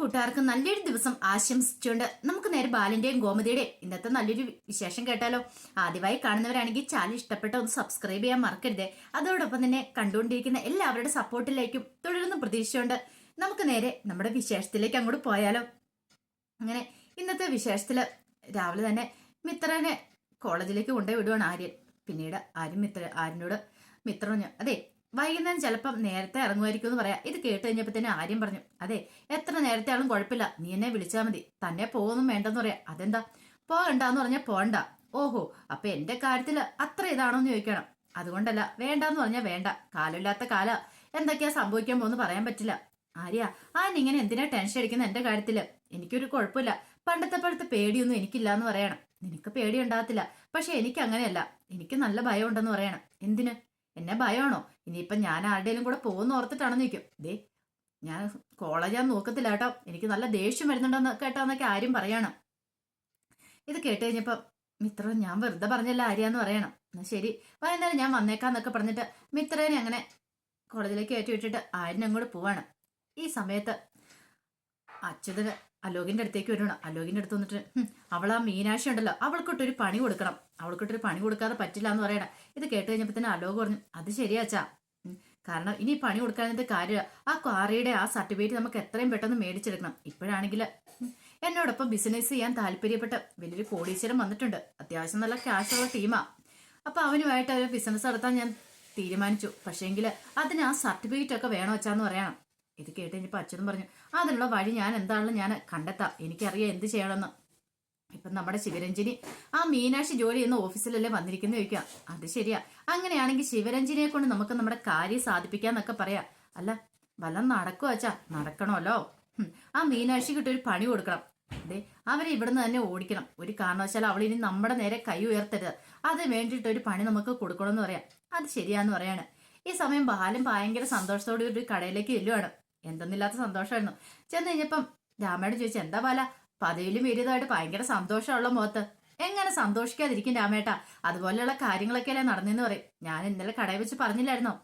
കൂട്ടുകാർക്ക് നല്ലൊരു ദിവസം ആശംസിച്ചുകൊണ്ട് നമുക്ക് നേരെ ബാലിന്റെയും ഗോമതിയുടെയും ഇന്നത്തെ നല്ലൊരു വിശേഷം കേട്ടാലോ? ആദ്യമായി കാണുന്നവരാണെങ്കിൽ ചാനൽ ഇഷ്ടപ്പെട്ട ഒന്ന് സബ്സ്ക്രൈബ് ചെയ്യാൻ മറക്കരുത്. അതോടൊപ്പം തന്നെ കണ്ടുകൊണ്ടിരിക്കുന്ന എല്ലാവരുടെ സപ്പോർട്ടിലേക്കും തുടർന്ന് പ്രതീക്ഷിച്ചുകൊണ്ട് നമുക്ക് നേരെ നമ്മുടെ വിശേഷത്തിലേക്ക് അങ്ങോട്ട് പോയാലോ? അങ്ങനെ ഇന്നത്തെ വിശേഷത്തിൽ രാവിലെ തന്നെ മിത്രനെ കോളേജിലേക്ക് കൊണ്ടുപോയി വിടുവാണ് ആര്യൻ. പിന്നീട് ആര്യൻ മിത്ര ആര്യനോട് മിത്രം അതെ വൈകുന്നേരം ചിലപ്പം നേരത്തെ ഇറങ്ങുമായിരിക്കും എന്ന് പറയാം. ഇത് കേട്ട് കഴിഞ്ഞപ്പോ തന്നെ ആര്യം പറഞ്ഞു. അതെ എത്ര നേരത്തെ ആളും കുഴപ്പമില്ല. നീ എന്നെ വിളിച്ചാൽ മതി. തന്നെ പോകുന്നും വേണ്ടെന്ന് പറയാം. അതെന്താ? പോകണ്ടെന്ന് പറഞ്ഞാൽ പോണ്ട. ഓഹോ അപ്പൊ എന്റെ കാര്യത്തിൽ അത്ര ഇതാണോന്ന് ചോദിക്കണം. അതുകൊണ്ടല്ല വേണ്ടെന്ന് പറഞ്ഞാൽ വേണ്ട. കാലമില്ലാത്ത കാല. എന്തൊക്കെയാ സംഭവിക്കാൻ പോകുന്നു പറയാൻ പറ്റില്ല. ആര്യ ആ ഇങ്ങനെ എന്തിനാ ടെൻഷൻ അടിക്കുന്ന എന്റെ കാര്യത്തിൽ എനിക്കൊരു കുഴപ്പമില്ല. പണ്ടത്തെ പോലത്തെ പേടിയൊന്നും എനിക്കില്ല എന്ന് പറയണം. നിനക്ക് പേടി ഉണ്ടാകത്തില്ല. പക്ഷെ എനിക്ക് അങ്ങനെയല്ല എനിക്ക് നല്ല ഭയം ഉണ്ടെന്ന് പറയണം. എന്തിന്? എന്നെ ഭയമാണോ ഇനിയിപ്പം ഞാൻ ആരുടെയും കൂടെ പോകുന്ന ഓർത്തിട്ടാണെന്ന് നിൽക്കും ദേ ഞാൻ കോളേജാന്ന് നോക്കത്തില്ല കേട്ടോ. എനിക്ക് നല്ല ദേഷ്യം വരുന്നുണ്ടെന്ന് കേട്ടോന്നൊക്കെ ആരും പറയണം. ഇത് കേട്ട് കഴിഞ്ഞപ്പം മിത്ര ഞാൻ വെറുതെ പറഞ്ഞല്ല ആര്യാന്ന് പറയണം. എന്നാ ശരി. വൈകുന്നേരം ഞാൻ വന്നേക്കാന്നൊക്കെ പറഞ്ഞിട്ട് മിത്രേനെ അങ്ങനെ കോളേജിലേക്ക് കയറ്റി വിട്ടിട്ട് ആര്യനെ അങ്ങോട്ട് പോവാണ്. ഈ സമയത്ത് അച്യുതന് അലോകിന്റെ അടുത്തേക്ക് വരണം. അലോകിന്റെ അടുത്ത് വന്നിട്ട് അവൾ ആ മീനാക്ഷി ഉണ്ടല്ലോ അവൾക്കിട്ടൊരു പണി കൊടുക്കണം. അവൾക്കിട്ടൊരു പണി കൊടുക്കാതെ പറ്റില്ല എന്ന് പറയണം. ഇത് കേട്ട് കഴിഞ്ഞപ്പോ തന്നെ അലോക് പറഞ്ഞു അത് ശരിയാച്ചാ കാരണം ഇനി പണി കൊടുക്കാതിന്റെ കാര്യം ആ ക്വാറിയുടെ ആ സർട്ടിഫിക്കറ്റ് നമുക്ക് എത്രയും പെട്ടെന്ന് മേടിച്ചെടുക്കണം. ഇപ്പോഴാണെങ്കിൽ എന്നോടൊപ്പം ബിസിനസ് ചെയ്യാൻ താല്പര്യപ്പെട്ട വലിയൊരു കോടീശ്വരം വന്നിട്ടുണ്ട്. അത്യാവശ്യം നല്ല ക്യാഷുള്ള ടീമാ അപ്പൊ അവനുമായിട്ട് ഒരു ബിസിനസ് നടത്താൻ ഞാൻ തീരുമാനിച്ചു. പക്ഷേങ്കിൽ അതിന് ആ സർട്ടിഫിക്കറ്റ് ഒക്കെ വേണോ വെച്ചാന്ന് പറയണം. ഇത് കേട്ട് കഴിഞ്ഞപ്പോൾ അച്ഛനും പറഞ്ഞു അതിനുള്ള വഴി ഞാൻ എന്താണെന്ന് ഞാൻ കണ്ടെത്താം. എനിക്കറിയാം എന്ത് ചെയ്യണമെന്ന്. ഇപ്പം നമ്മുടെ ശിവരഞ്ജിനി ആ മീനാക്ഷി ജോലി ചെയ്യുന്ന ഓഫീസിലല്ലേ വന്നിരിക്കുന്ന? ചോദിക്കാം അത് ശരിയാ. അങ്ങനെയാണെങ്കിൽ ശിവരഞ്ജിനിയെ കൊണ്ട് നമുക്ക് നമ്മുടെ കാര്യം സാധിപ്പിക്കാന്നൊക്കെ പറയാം. അല്ല വല്ലം നടക്കുക അച്ഛാ? നടക്കണമല്ലോ. ആ മീനാക്ഷിക്കിട്ട് ഒരു പണി കൊടുക്കണം. അതെ അവരെ ഇവിടുന്ന് തന്നെ ഓടിക്കണം. ഒരു കാരണവശാലും അവൾ ഇനി നമ്മുടെ നേരെ കൈ ഉയർത്തരുത്. അത് വേണ്ടിയിട്ട് ഒരു പണി നമുക്ക് കൊടുക്കണമെന്ന് പറയാം. അത് ശരിയാന്ന് പറയാണ്. ഈ സമയം ബാലൻ ഭയങ്കര സന്തോഷത്തോടെ ഒരു കടയിലേക്ക് ചെല്ലുവാണ്. എന്തെന്നില്ലാത്ത സന്തോഷമായിരുന്നു ചെന്ന് കഴിഞ്ഞപ്പം രാമയോട് ചോദിച്ചു എന്താ പാല പതിവിലും വലിയതായിട്ട് ഭയങ്കര സന്തോഷമുള്ള മുഖത്ത്. എങ്ങനെ സന്തോഷിക്കാതിരിക്കും രാമേട്ട? അതുപോലെയുള്ള കാര്യങ്ങളൊക്കെ അല്ലേ നടന്നെന്ന് പറയും. ഞാൻ ഇന്നലെ കടയിൽ വെച്ച് പറഞ്ഞില്ലായിരുന്നോ?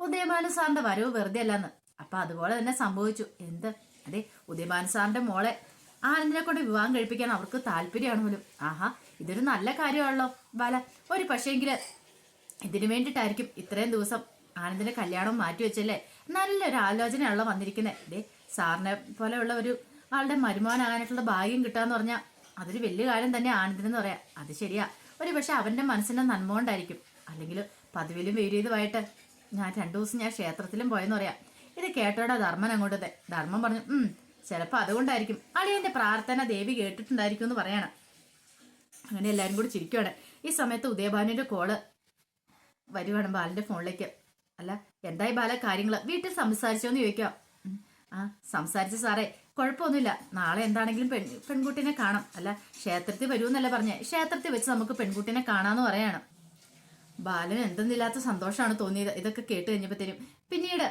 ഉദയമാനു സാറിന്റെ വരവ് വെറുതെ അല്ലെന്ന് അപ്പൊ അതുപോലെ തന്നെ സംഭവിച്ചു. എന്ത്? അതെ ഉദയമാനു സാറിന്റെ മോളെ ആനന്ദിനെ കൊണ്ട് വിവാഹം കഴിപ്പിക്കാൻ അവർക്ക് താല്പര്യമാണ് പോലും. ആഹാ ഇതൊരു നല്ല കാര്യമാണല്ലോ ബാല. ഒരു പക്ഷേങ്കിൽ ഇതിനു വേണ്ടിയിട്ടായിരിക്കും ഇത്രയും ദിവസം ആനന്ദിന്റെ കല്യാണം മാറ്റി വെച്ചല്ലേ? നല്ലൊരു ആലോചനയാണല്ലോ വന്നിരിക്കുന്നത്. ദേ സാറിനെ പോലെയുള്ള ഒരു ആളുടെ മരുമാനാകാനായിട്ടുള്ള ഭാഗ്യം കിട്ടാന്ന് പറഞ്ഞാൽ അതൊരു വലിയ കാര്യം തന്നെ ആനന്ദിനെന്ന് പറയാ. അത് ശരിയാ. ഒരു പക്ഷെ അവന്റെ മനസ്സിന്റെ നന്മ കൊണ്ടായിരിക്കും അല്ലെങ്കിൽ പതിവിലും വേരിയതുമായിട്ട് ഞാൻ രണ്ടു ദിവസം ഞാൻ ക്ഷേത്രത്തിലും പോയെന്ന് പറയാം. ഇത് കേട്ടോടെ ധർമ്മൻ അങ്ങോട്ട് ധർമ്മം പറഞ്ഞു ഉം ചിലപ്പോൾ അതുകൊണ്ടായിരിക്കും. അളിയന്റെ പ്രാർത്ഥന ദേവി കേട്ടിട്ടുണ്ടായിരിക്കും എന്ന് പറയണം. അങ്ങനെ എല്ലാവരും കൂടി ചിരിക്കുവാണ്. ഈ സമയത്ത് ഉദയഭാനുവിന്റെ കോൾ വരുവാണ് ബാലന്റെ ഫോണിലേക്ക്. അല്ല എന്തായി ബാല കാര്യങ്ങൾ വീട്ടിൽ സംസാരിച്ചോന്ന് ചോദിക്കാം ആ സംസാരിച്ച സാറേ കുഴപ്പമൊന്നുമില്ല. നാളെ എന്താണെങ്കിലും പെൺ പെൺകുട്ടിനെ കാണാം. അല്ല ക്ഷേത്രത്തിൽ വരുമെന്നല്ല പറഞ്ഞേ. ക്ഷേത്രത്തിൽ വെച്ച് നമുക്ക് പെൺകുട്ടിനെ കാണാന്ന് പറയാണ്. ബാലൻ എന്തെന്നില്ലാത്ത സന്തോഷമാണ് തോന്നിയത്. ഇതൊക്കെ കേട്ട് കഴിഞ്ഞപ്പോഴത്തേനും പിന്നീട്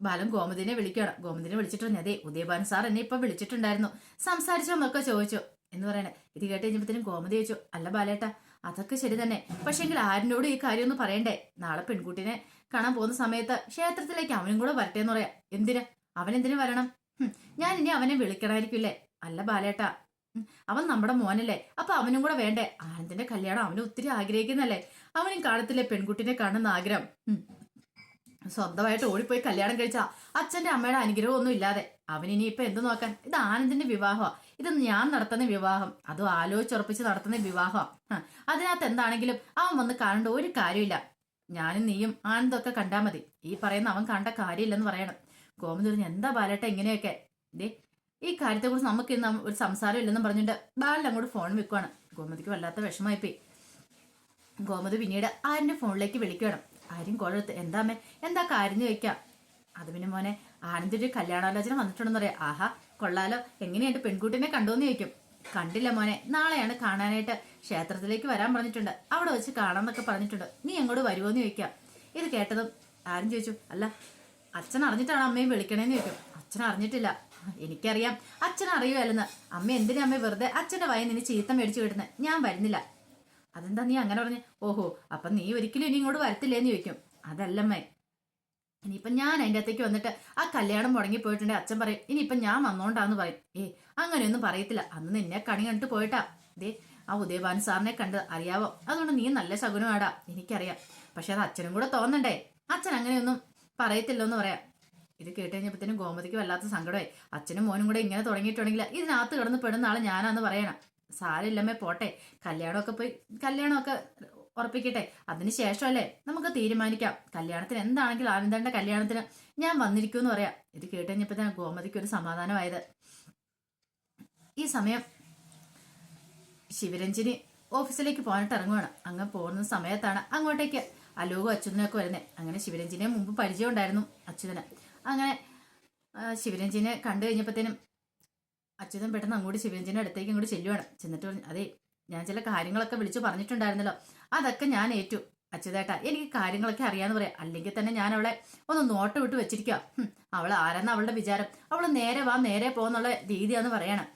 ബാലൻ ഗോമതിനെ വിളിക്കണം ഗോമതിനെ വിളിച്ചിട്ട് അതേ അതെ ഉദയഭാൻ സാർ എന്നെ ഇപ്പൊ വിളിച്ചിട്ടുണ്ടായിരുന്നു. സംസാരിച്ചോ എന്നൊക്കെ ചോദിച്ചു. എന്ന് പറയണേ. ഇത് കേട്ട് കഴിഞ്ഞപ്പോഴത്തേനും ഗോമതി ചോദിച്ചു. അല്ല ബാലേട്ട അതൊക്കെ ശരി തന്നെ. പക്ഷെങ്കിൽ ആരിനോടും ഈ കാര്യം ഒന്ന് പറയണ്ടേ? നാളെ പെൺകുട്ടിനെ കാണാൻ പോകുന്ന സമയത്ത് ക്ഷേത്രത്തിലേക്ക് അവനും കൂടെ വരട്ടെ എന്ന് പറയാം. എന്തിന്? അവൻ എന്തിനു വരണം? ഞാൻ ഇനി അവനെ വിളിക്കണമായിരിക്കില്ലേ അല്ല ബാലേട്ട. അവൻ നമ്മുടെ മോനല്ലേ. അപ്പൊ അവനും കൂടെ വേണ്ടേ? ആനന്ദിന്റെ കല്യാണം അവന് ഒത്തിരി ആഗ്രഹിക്കുന്നല്ലേ? അവനും കാണത്തില്ലേ പെൺകുട്ടിനെ കാണുന്ന ആഗ്രഹം? സ്വന്തമായിട്ട് ഓടിപ്പോയി കല്യാണം കഴിച്ച അച്ഛന്റെ അമ്മയുടെ അനുഗ്രഹം ഒന്നും ഇല്ലാതെ. അവൻ ഇപ്പൊ എന്ത് നോക്കാൻ? ഇത് ആനന്ദിന്റെ വിവാഹമാണ് ഇത് ഞാൻ നടത്തുന്ന വിവാഹം. അതും ആലോചിച്ചുറപ്പിച്ച് നടത്തുന്ന വിവാഹം അതിനകത്ത് എന്താണെങ്കിലും അവൻ വന്ന് കാണേണ്ട ഒരു കാര്യമില്ല. ഞാനും നീയും ആനന്ദൊക്കെ കണ്ടാ മതി. ഈ പറയുന്ന അവൻ കണ്ട കാര്യമില്ലെന്ന് പറയണം. ഗോമതി എന്താ ബാലേട്ട ഇങ്ങനെയൊക്കെ? ദേ ഈ കാര്യത്തെ കുറിച്ച് നമുക്ക് ഇന്ന് ഒരു സംസാരം ഇല്ലെന്നും പറഞ്ഞിട്ട് ബാലിൽ അങ്ങോട്ട് ഫോൺ വെക്കുവാണ്. ഗോമതിക്ക് വല്ലാത്ത വിഷമായിപ്പോയി ഗോമതി പിന്നീട് ആരിന്റെ ഫോണിലേക്ക് വിളിക്കണം ആരും കോളെടുത്ത് എന്താമേ എന്താ കാര്യം ചോദിക്കാം. അത് പിന്നെ മോനെ ആനന്ദിന്റെ ഒരു കല്യാണാലോചന വന്നിട്ടുണ്ടെന്ന് പറയാം ആഹാ കൊള്ളാലോ. എങ്ങനെയുണ്ട് പെൺകുട്ടിനെ കണ്ടോന്ന് ചോദിക്കും. കണ്ടില്ല മോനെ. നാളെയാണ് കാണാനായിട്ട് ക്ഷേത്രത്തിലേക്ക് വരാൻ പറഞ്ഞിട്ടുണ്ട്. അവിടെ വെച്ച് കാണാന്നൊക്കെ പറഞ്ഞിട്ടുണ്ട്. നീ എങ്ങോട്ട് വരുമോ എന്ന് ചോദിക്കാം. ഇത് കേട്ടതും ആരും ചോദിച്ചു. അല്ല അച്ഛൻ അറിഞ്ഞിട്ടാണ് അമ്മയും വിളിക്കണേന്ന് ചോദിക്കും. അച്ഛൻ അറിഞ്ഞിട്ടില്ല. എനിക്കറിയാം. അച്ഛൻ അറിയുമല്ലെന്ന് അമ്മ എന്തിനാ അമ്മ വെറുതെ അച്ഛന്റെ വയ നിന്നെ ചീത്ത മേടിച്ചു വിടുന്നത് ഞാൻ വരുന്നില്ല. അതെന്താ നീ അങ്ങനെ പറഞ്ഞു? ഓഹോ അപ്പൊ നീ ഒരിക്കലും ഇനി ഇങ്ങോട്ട് വരത്തില്ലേന്ന് ചോദിക്കും. അതല്ലമ്മേ. ഇനിയിപ്പം ഞാൻ അതിന്റെ അകത്തേക്ക് വന്നിട്ട് ആ കല്യാണം മുടങ്ങി പോയിട്ടുണ്ടെങ്കിൽ അച്ഛൻ പറയും ഇനിയിപ്പം ഞാൻ വന്നോണ്ടാന്ന് പറയും. ഏ അങ്ങനെയൊന്നും പറയത്തില്ല. അന്ന് നിന്നെ കണി കണ്ടിട്ട് പോയിട്ടാ. ദേ ആ ഉദയഭാൻ സാറിനെ കണ്ട് അറിയാവോ? അതുകൊണ്ട് നീ നല്ല ശകുനമാടാ എനിക്കറിയാം. പക്ഷെ അത് അച്ഛനും കൂടെ തോന്നണ്ടേ? അച്ഛൻ അങ്ങനെയൊന്നും പറയത്തില്ലെന്ന് പറയാം. ഇത് കേട്ട് കഴിഞ്ഞപ്പോഴത്തേനും ഗോമതിക്ക് വല്ലാത്ത സങ്കടമായി. അച്ഛനും മോനും കൂടെ ഇങ്ങനെ തുടങ്ങിയിട്ടുണ്ടെങ്കിൽ ഇതിനകത്ത് കിടന്ന് പെടുന്ന ആളെ ഞാനാന്ന് പറയണം. സാരില്ലമ്മേ പോട്ടെ. കല്യാണമൊക്കെ പോയി കല്യാണമൊക്കെ ഉറപ്പിക്കട്ടെ. അതിന് ശേഷമല്ലേ നമുക്ക് തീരുമാനിക്കാം. കല്യാണത്തിന് എന്താണെങ്കിലും ആനന്ദന്റെ കല്യാണത്തിന് ഞാൻ വന്നിരിക്കുമെന്ന് പറയാം. ഇത് കേട്ടുകഴിഞ്ഞപ്പോ ഞാൻ ഗോമതിക്ക് ഒരു സമാധാനമായത്. ഈ സമയം ശിവരഞ്ജിനി ഓഫീസിലേക്ക് പോകാനായിട്ട് ഇറങ്ങുവാണ്. അങ്ങ് പോകുന്ന സമയത്താണ് അങ്ങോട്ടേക്ക് അലോകും അച്യുതനൊക്കെ വരുന്നത് അങ്ങനെ ശിവരഞ്ജിനെ മുമ്പ് പരിചയം ഉണ്ടായിരുന്നു അച്യുതന്. അങ്ങനെ ശിവരഞ്ജിനെ കണ്ടു കഴിഞ്ഞപ്പോഴത്തേനും അച്യുതൻ പെട്ടെന്ന് അങ്ങോട്ട് ശിവരഞ്ജിനെ അടുത്തേക്ക് അങ്ങോട്ട് ചെല്ലുവാണ്. ചെന്നിട്ട് പറഞ്ഞു അതെ ഞാൻ ചില കാര്യങ്ങളൊക്കെ വിളിച്ചു പറഞ്ഞിട്ടുണ്ടായിരുന്നല്ലോ. അതൊക്കെ ഞാൻ ഏറ്റു. അച്യുതേട്ടാ എനിക്ക് കാര്യങ്ങളൊക്കെ അറിയാന്ന് പറയാം. അല്ലെങ്കിൽ തന്നെ ഞാൻ അവളെ ഒന്ന് നോട്ട് വിട്ട് വെച്ചിരിക്കുക അവൾ ആരെന്ന അവളുടെ വിചാരം? അവൾ നേരെ വാ നേരെ പോന്നുള്ള രീതിയാന്ന് പറയണം.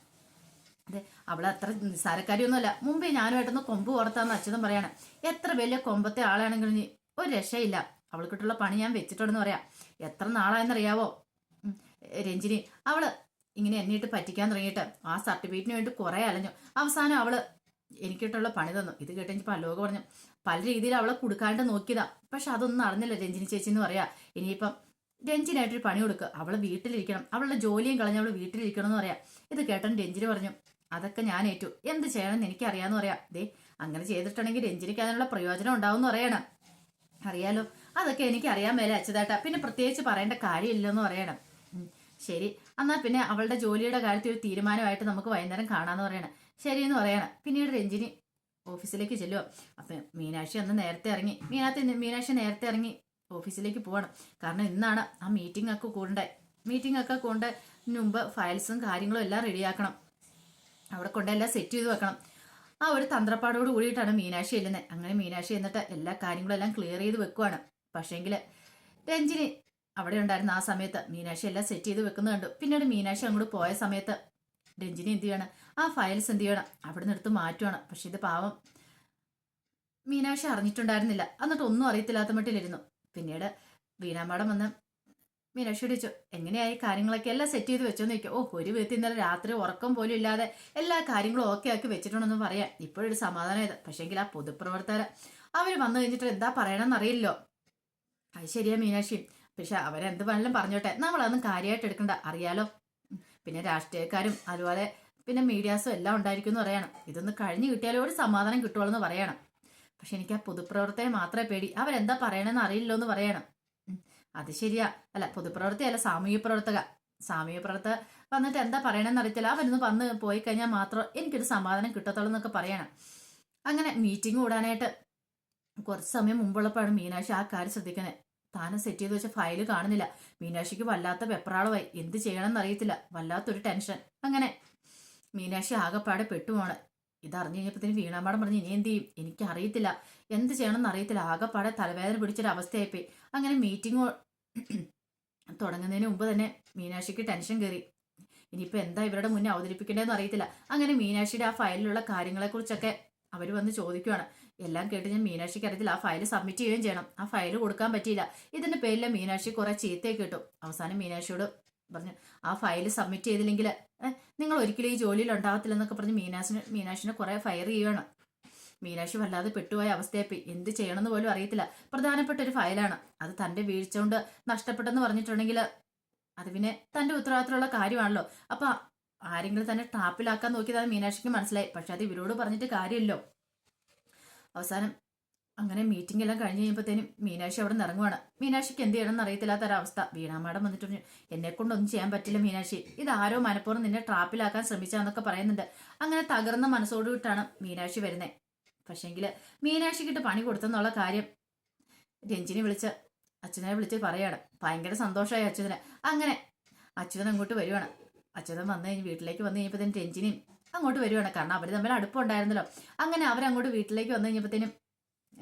അതെ അവൾ അത്ര നിസ്സാരക്കാരിയൊന്നുമല്ല. മുമ്പേ ഞാനുമായിട്ടൊന്ന് കൊമ്പ് ഓർത്താന്ന് അച്യുതൻ പറയണം. എത്ര വലിയ കൊമ്പത്തെ ആളാണെങ്കിലും ഒരു രക്ഷയില്ല. അവൾക്കിട്ടുള്ള പണി ഞാൻ വെച്ചിട്ടുണ്ടെന്ന് പറയാം. എത്ര നാളായെന്നറിയാവോ? രഞ്ജിനി അവൾ ഇങ്ങനെ എന്നിട്ട് പറ്റിക്കാൻ തുടങ്ങിയിട്ട് ആ സർട്ടിഫിക്കറ്റിന് വേണ്ടി കുറെ അലഞ്ഞു. അവസാനം അവൾ എനിക്കിട്ടുള്ള പണി തന്നു. ഇത് കേട്ടുകഴിഞ്ഞപ്പോൾ പലോക പറഞ്ഞു പല രീതിയിൽ അവളെ കൊടുക്കാണ്ട് നോക്കിയതാ. പക്ഷെ അതൊന്നും അറിഞ്ഞില്ല രഞ്ജിനി ചേച്ചി എന്ന് പറയാ. ഇനിയിപ്പം രഞ്ജിനായിട്ടൊരു പണി കൊടുക്കുക അവളെ വീട്ടിലിരിക്കണം. അവളുടെ ജോലിയും കളഞ്ഞ് അവൾ വീട്ടിലിരിക്കണം എന്ന് പറയാം. ഇത് കേട്ടൻ രഞ്ജിനി പറഞ്ഞു അതൊക്കെ ഞാൻ ഏറ്റു. എന്ത് ചെയ്യണം ചെയ്യണമെന്ന് എനിക്കറിയാന്ന് പറയാം. ദേ അങ്ങനെ ചെയ്തിട്ടുണ്ടെങ്കിൽ രഞ്ജിനിക്ക് അതിനുള്ള പ്രയോജനം ഉണ്ടാവും എന്ന് പറയണം. അറിയാലോ? അതൊക്കെ എനിക്ക് അറിയാൻ മേലെ അച്ഛതാട്ട പിന്നെ പ്രത്യേകിച്ച് പറയേണ്ട കാര്യമില്ലെന്ന് പറയണം. ശരി. എന്നാൽ പിന്നെ അവളുടെ ജോലിയുടെ കാര്യത്തിൽ ഒരു തീരുമാനമായിട്ട് നമുക്ക് വൈകുന്നേരം കാണാന്ന് പറയണം. ശരി എന്ന് പറയണം. പിന്നീട് രഞ്ജിനി ഓഫീസിലേക്ക് ചെല്ലുക അപ്പം മീനാക്ഷി അന്ന് നേരത്തെ ഇറങ്ങി. മീനാത്തി മീനാക്ഷി നേരത്തെ ഇറങ്ങി ഓഫീസിലേക്ക് പോകണം. കാരണം ഇന്നാണ് ആ മീറ്റിംഗ് ഒക്കെ കൂടണ്ടേ. മീറ്റിംഗ് ഒക്കെ കൊണ്ട് മുമ്പ് ഫയൽസും കാര്യങ്ങളും എല്ലാം റെഡിയാക്കണം അവിടെ കൊണ്ടെല്ലാം സെറ്റ് ചെയ്ത് വെക്കണം. ആ ഒരു തന്ത്രപ്പാടോട് കൂടിയിട്ടാണ് മീനാക്ഷി ചെല്ലുന്നത് അങ്ങനെ മീനാക്ഷി എന്നിട്ട് എല്ലാ കാര്യങ്ങളും എല്ലാം ക്ലിയർ ചെയ്ത് വെക്കുവാണ്. പക്ഷേങ്കിൽ രഞ്ജിനി അവിടെ ഉണ്ടായിരുന്ന ആ സമയത്ത് മീനാക്ഷി എല്ലാം സെറ്റ് ചെയ്ത് വെക്കുന്നത് കണ്ടു. പിന്നീട് മീനാക്ഷി അങ്ങോട്ട് പോയ സമയത്ത് രഞ്ജിനി എന്ത് ചെയ്യണം? ആ ഫയൽസ് എന്ത് ചെയ്യണം? അവിടെ നിന്ന് എടുത്ത് മാറ്റുവാണ്. പക്ഷെ ഇത് പാവം മീനാക്ഷി അറിഞ്ഞിട്ടുണ്ടായിരുന്നില്ല. എന്നിട്ട് ഒന്നും അറിയത്തില്ലാത്ത മട്ടിലിരുന്നു. പിന്നീട് വീണാ മാഡം വന്ന് മീനാക്ഷിയോട് ചോദിച്ചു എങ്ങനെയായി കാര്യങ്ങളൊക്കെ? എല്ലാം സെറ്റ് ചെയ്ത് വെച്ചോന്ന് ചോദിക്കും. ഓ ഒരു വിധത്തിൽ ഇന്നലെ രാത്രി ഉറക്കം പോലും ഇല്ലാതെ എല്ലാ കാര്യങ്ങളും ഓക്കെ ആക്കി വെച്ചിട്ടുണ്ടെന്ന് പറയാം. ഇപ്പോഴൊരു സമാധാനം ഇത്. പക്ഷേങ്കിൽ ആ പൊതുപ്രവർത്തകർ അവർ വന്നു കഴിഞ്ഞിട്ട് എന്താ പറയണമെന്ന് അറിയില്ലോ അത് ശരിയാ മീനാക്ഷി. പക്ഷെ അവരെന്ത് പറഞ്ഞാലും പറഞ്ഞോട്ടെ. നമ്മളതൊന്നും കാര്യമായിട്ട് എടുക്കണ്ട. അറിയാലോ. പിന്നെ രാഷ്ട്രീയക്കാരും അതുപോലെ പിന്നെ മീഡിയാസും എല്ലാം ഉണ്ടായിരിക്കും എന്ന് പറയണം. ഇതൊന്ന് കഴിഞ്ഞു കിട്ടിയാലേ ഒരു സമാധാനം കിട്ടുള്ളൂ പറയണം. പക്ഷെ എനിക്ക് ആ പൊതുപ്രവർത്തകരെ മാത്രമേ പേടി. അവരെന്താ പറയണമെന്ന് അറിയില്ലോ എന്ന് പറയണം. അത് ശരിയാ. അല്ല പൊതുപ്രവർത്തി അല്ല സാമൂഹ്യ പ്രവർത്തക. സാമൂഹ്യ പ്രവർത്തക വന്നിട്ട് എന്താ പറയണമെന്ന് അറിയത്തില്ല. അവരൊന്ന് വന്ന് പോയി കഴിഞ്ഞാൽ മാത്രം എനിക്കൊരു സമാധാനം കിട്ടത്തുള്ളൂ എന്നൊക്കെ പറയണം. അങ്ങനെ മീറ്റിംഗ് കൂടാനായിട്ട് കുറച്ച് സമയം മുമ്പുള്ളപ്പോഴാണ് മീനാക്ഷി ആ കാര്യം ശ്രദ്ധിക്കുന്നത്. താനും സെറ്റ് ചെയ്ത് വെച്ച ഫയൽ കാണുന്നില്ല. മീനാക്ഷിക്ക് വല്ലാത്ത വെപ്രാളമായി. എന്ത് ചെയ്യണമെന്ന് അറിയത്തില്ല വല്ലാത്തൊരു ടെൻഷൻ അങ്ങനെ മീനാക്ഷി ആകെപ്പാടെ പെട്ടുപോണ്. ഇതറിഞ്ഞു കഴിഞ്ഞപ്പത്തിന് വീണാമ്പാടം പറഞ്ഞു ഇനി എന്ത് ചെയ്യും? എനിക്ക് അറിയത്തില്ല എന്ത് ചെയ്യണമെന്ന് അറിയത്തില്ല ആകെപ്പാടെ തലവേദന പിടിച്ചൊരു അവസ്ഥയായിപ്പോയി. അങ്ങനെ മീറ്റിംഗ് തുടങ്ങുന്നതിന് മുമ്പ് തന്നെ മീനാക്ഷിക്ക് ടെൻഷൻ കയറി ഇനിയിപ്പോൾ എന്താ ഇവരുടെ മുന്നേ അവതരിപ്പിക്കേണ്ടതെന്ന് അറിയത്തില്ല. അങ്ങനെ മീനാക്ഷിയുടെ ആ ഫയലിലുള്ള കാര്യങ്ങളെക്കുറിച്ചൊക്കെ അവർ വന്ന് ചോദിക്കുവാണ്. എല്ലാം കേട്ട് ഞാൻ മീനാക്ഷിക്ക് അറിയത്തില്ല. ആ ഫയൽ സബ്മിറ്റ് ചെയ്യുകയും ചെയ്യണം. ആ ഫയൽ കൊടുക്കാൻ പറ്റിയില്ല. ഇതിന്റെ പേരിൽ മീനാക്ഷി കുറെ ചീത്തയൊക്കെ കിട്ടും അവസാനം മീനാക്ഷിയോട് പറഞ്ഞു ആ ഫയൽ സബ്മിറ്റ് ചെയ്തില്ലെങ്കിൽ നിങ്ങൾ ഒരിക്കലും ഈ ജോലിയിൽ ഉണ്ടാകത്തില്ലെന്നൊക്കെ പറഞ്ഞ് മീനാശിനെ മീനാക്ഷിനെ കുറെ ഫയർ ചെയ്യുകയാണ് മീനാക്ഷി വല്ലാതെ പെട്ടുപോയ അവസ്ഥയായി എന്ത് ചെയ്യണമെന്ന് പോലും അറിയത്തില്ല. പ്രധാനപ്പെട്ട ഒരു ഫയലാണ് അത് തന്റെ വീഴ്ച കൊണ്ട് നഷ്ടപ്പെട്ടെന്ന് പറഞ്ഞിട്ടുണ്ടെങ്കിൽ അത് പിന്നെ തന്റെ ഉത്തരവാദിത്തമുള്ള കാര്യമാണല്ലോ. അപ്പൊ ആരെങ്കിലും തന്നെ ട്രാപ്പിലാക്കാൻ നോക്കിയതാണ് മീനാക്ഷിക്ക് മനസ്സിലായി. പക്ഷെ അത് ഇവരോട് പറഞ്ഞിട്ട് കാര്യമില്ലോ അവസാനം അങ്ങനെ മീറ്റിംഗ് എല്ലാം കഴിഞ്ഞ് കഴിയുമ്പോഴത്തേനും മീനാക്ഷി അവിടെ നിന്ന് ഇറങ്ങുവാണ് മീനാക്ഷിക്ക് എന്ത് ചെയ്യണമെന്ന് എന്നറിയത്തില്ലാത്ത ഒരവസ്ഥ വീണാമാടം വന്നിട്ട് പറഞ്ഞു എന്നെ കൊണ്ടൊന്നും ചെയ്യാൻ പറ്റില്ല മീനാക്ഷി. ഇത് ആരോ മനഃപൂർവം നിന്നെ ട്രാപ്പിലാക്കാൻ ശ്രമിച്ചാന്നൊക്കെ പറയുന്നുണ്ട്. അങ്ങനെ തകർന്ന മനസ്സോടുകൂട്ടാണ് മീനാക്ഷി വരുന്നത് പക്ഷേങ്കിൽ മീനാക്ഷിക്കിട്ട് പണി കൊടുത്തെന്നുള്ള കാര്യം രഞ്ജിനി വിളിച്ച് അച്ഛനെ വിളിച്ച് പറയാണ്. ഭയങ്കര സന്തോഷമായി അച്യുതന്. അങ്ങനെ അച്യുതൻ അങ്ങോട്ട് വരുവാണ്. അച്യുതൻ വന്നു കഴിഞ്ഞ് വീട്ടിലേക്ക് വന്നു കഴിഞ്ഞപ്പോഴത്തേനും രഞ്ജിനിയും അങ്ങോട്ട് വരുവാണ്. കാരണം അവർ തമ്മിൽ അടുപ്പമുണ്ടായിരുന്നല്ലോ. അങ്ങനെ അവരങ്ങോട്ട് വീട്ടിലേക്ക് വന്നു കഴിഞ്ഞപ്പോഴത്തേനും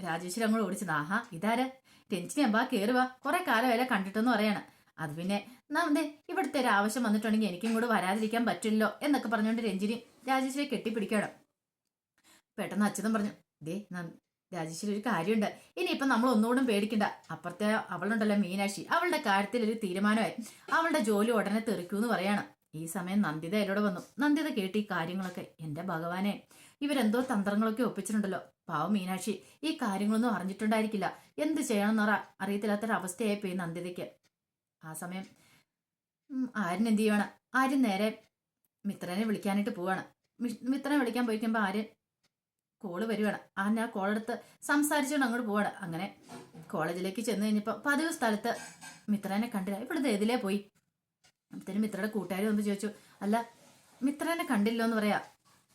രാജേശ്വരി അങ്ങോട്ട് ഓടിച്ചത് ആഹാ ഇതാര്? രഞ്ജിനി അമ്പാ കയറുക കുറെ കാലം വരെ കണ്ടിട്ടെന്ന് പറയാണ്. അത് പിന്നെ നാം ദേ ഇവിടുത്തെ ഒരു ആവശ്യം വന്നിട്ടുണ്ടെങ്കിൽ എനിക്കും കൂടെ വരാതിരിക്കാൻ പറ്റില്ലല്ലോ എന്നൊക്കെ പറഞ്ഞുകൊണ്ട് രഞ്ജിനി രാജേശ്വരി കെട്ടിപ്പിടിക്കണം പെട്ടെന്ന് അച്ഛനും പറഞ്ഞു ദേ രാജേശ്വരി ഒരു കാര്യമുണ്ട്. ഇനിയിപ്പം നമ്മൾ ഒന്നുകൂടും പേടിക്കണ്ട. അപ്പുറത്തെ അവളുണ്ടല്ലോ മീനാക്ഷി. അവളുടെ കാര്യത്തിൽ ഒരു തീരുമാനമായി. അവളുടെ ജോലി ഉടനെ തെറിക്കൂന്ന് പറയാണ്. ഈ സമയം നന്ദിത എന്നോട് വന്നു. നന്ദിത കേട്ട് ഈ കാര്യങ്ങളൊക്കെ എന്റെ ഭഗവാനെ. ഇവരെന്തോ തന്ത്രങ്ങളൊക്കെ ഒപ്പിച്ചിട്ടുണ്ടല്ലോ. പാവം മീനാക്ഷി ഈ കാര്യങ്ങളൊന്നും അറിഞ്ഞിട്ടുണ്ടായിരിക്കില്ല. എന്ത് ചെയ്യണമെന്ന് അറിയത്തില്ലാത്തൊരവസ്ഥയായി പോയി നന്ദിതയ്ക്ക്. ആ സമയം ആര്യൻ എന്ത് ചെയ്യുവാണ്? ആര്യൻ നേരെ മിത്രനെ വിളിക്കാനായിട്ട് പോവാണ്. മിത്രനെ വിളിക്കാൻ പോയിക്കുമ്പോൾ ആര്യൻ കോൾ വരുവാണ്. ആ കോളെടുത്ത് സംസാരിച്ചുകൊണ്ട് അങ്ങോട്ട് പോവാണ്. അങ്ങനെ കോളേജിലേക്ക് ചെന്ന് കഴിഞ്ഞപ്പോൾ പതിവ് സ്ഥലത്ത് മിത്രനെ കണ്ടില്ല. ഇവിടുത്തെ എതിലേ പോയി? അപ്പത്തേനും മിത്രയുടെ കൂട്ടുകാരി വന്ന് ചോദിച്ചു അല്ല മിത്രനെ കണ്ടില്ലോ എന്ന് പറയാ.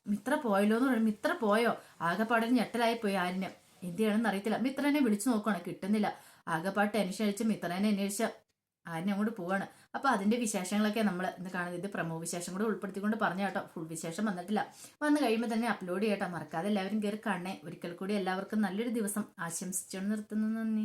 മിത്ര പോയല്ലോ എന്ന് പറയാം മിത്ര പോയോ? ആകെപ്പാടെ ഞെട്ടലായി പോയി ആരിന് എന്ത് ചെയ്യണമെന്ന് അറിയത്തില്ല മിത്രനെ വിളിച്ചു നോക്കുകയാണ് കിട്ടുന്നില്ല. ആകെപ്പാട് ടെൻഷൻ അടിച്ച് മിത്രനെ അന്വേഷിച്ച ആരിനെ അങ്ങോട്ട് പോവാണ്. അപ്പൊ അതിന്റെ വിശേഷങ്ങളൊക്കെ നമ്മൾ ഇന്ന് കാണുന്നത്. ഇത് പ്രമോ വിശേഷം കൂടെ ഉൾപ്പെടുത്തിക്കൊണ്ട് പറഞ്ഞ കേട്ടോ. ഫുൾ വിശേഷം വന്നിട്ടില്ല. വന്നു കഴിയുമ്പോൾ തന്നെ അപ്ലോഡ് ചെയ്യട്ടോ മറക്കാതെ എല്ലാവരും കയറി കാണണേ. ഒരിക്കൽ കൂടി എല്ലാവർക്കും നല്ലൊരു ദിവസം ആശംസിച്ചുകൊണ്ട് നിർത്തുന്നു. നന്ദി.